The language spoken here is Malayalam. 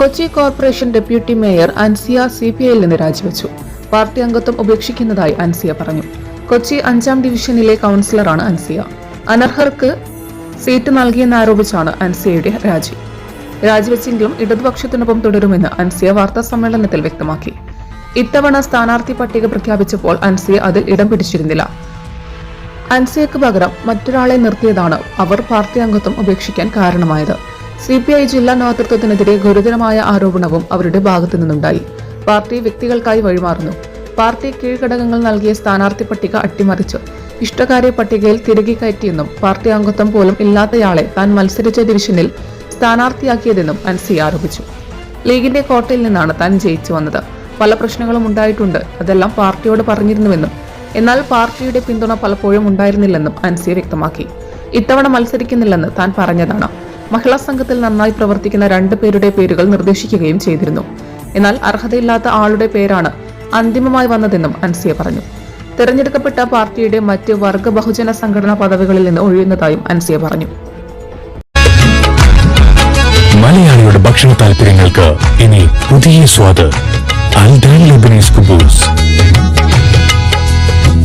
Kochi corporation deputy mayor Ansiya C P ഐയിൽ നിന്ന് രാജിവെച്ചു. പാർട്ടി അംഗത്വം ഉപേക്ഷിക്കുന്നതായി അൻസിയ പറഞ്ഞു. കൊച്ചി അഞ്ചാം ഡിവിഷനിലെ കൗൺസിലറാണ് അൻസിയ. അനർഹർക്ക് സീറ്റ് നൽകിയെന്നാരോപിച്ചാണ് അൻസിയയുടെ രാജി. രാജിവെച്ചെങ്കിലും ഇടതുപക്ഷത്തിനൊപ്പം തുടരുമെന്ന് അൻസിയ വാർത്താ സമ്മേളനത്തിൽ വ്യക്തമാക്കി. ഇത്തവണ സ്ഥാനാർത്ഥി പട്ടിക പ്രഖ്യാപിച്ചപ്പോൾ അൻസിയ അതിൽ ഇടം പിടിച്ചിരുന്നില്ല. അൻസിയക്ക് പകരം മറ്റൊരാളെ നിർത്തിയതാണ് അവർ പാർട്ടി അംഗത്വം ഉപേക്ഷിക്കാൻ കാരണമായത്. സി പി ഐ ജില്ലാ നേതൃത്വത്തിനെതിരെ ഗുരുതരമായ ആരോപണവും അവരുടെ ഭാഗത്തു നിന്നുണ്ടായി. പാർട്ടി വ്യക്തികൾക്കായി വഴിമാറുന്നു. പാർട്ടി കീഴ്ഘടകങ്ങൾ നൽകിയ സ്ഥാനാർത്ഥി പട്ടിക അട്ടിമറിച്ചു. ഇഷ്ടകാര്യ പട്ടികയിൽ തിരികെ കയറ്റിയെന്നും പാർട്ടി അംഗത്വം പോലും ഇല്ലാത്തയാളെ താൻ മത്സരിച്ച ഡിവിഷനിൽ സ്ഥാനാർത്ഥിയാക്കിയതെന്നും അൻസി ആരോപിച്ചു. ലീഗിന്റെ കോട്ടയിൽ നിന്നാണ് താൻ ജയിച്ചു വന്നത്. പല പ്രശ്നങ്ങളും ഉണ്ടായിട്ടുണ്ട്. അതെല്ലാം പാർട്ടിയോട് പറഞ്ഞിരുന്നുവെന്നും എന്നാൽ പാർട്ടിയുടെ പിന്തുണ പലപ്പോഴും ഉണ്ടായിരുന്നില്ലെന്നും അൻസി വ്യക്തമാക്കി. ഇത്തവണ മത്സരിക്കുന്നില്ലെന്ന് താൻ പറഞ്ഞതാണ്. മഹിളാ സംഘത്തിൽ നന്നായി പ്രവർത്തിക്കുന്ന രണ്ട് പേരുടെ പേരുകൾ നിർദ്ദേശിക്കുകയും ചെയ്തിരുന്നു. എന്നാൽ അർഹതയില്ലാത്ത ആളുടെ പേരാണ് അന്തിമമായി വന്നതെന്നും അൻസിയ പറഞ്ഞു. തെരഞ്ഞെടുക്കപ്പെട്ട പാർട്ടിയുടെ മറ്റ് വർഗ ബഹുജന സംഘടനാ പദവികളിൽ നിന്ന് ഒഴിയുന്നതായും അൻസിയ പറഞ്ഞു. മലയാളിയുടെ ഭക്ഷണ താല്പര്യങ്ങൾക്ക് ഇനി പുതിയ സ്വാദ്. അൽദാൻ ലബനീസ് കുബൂസ്.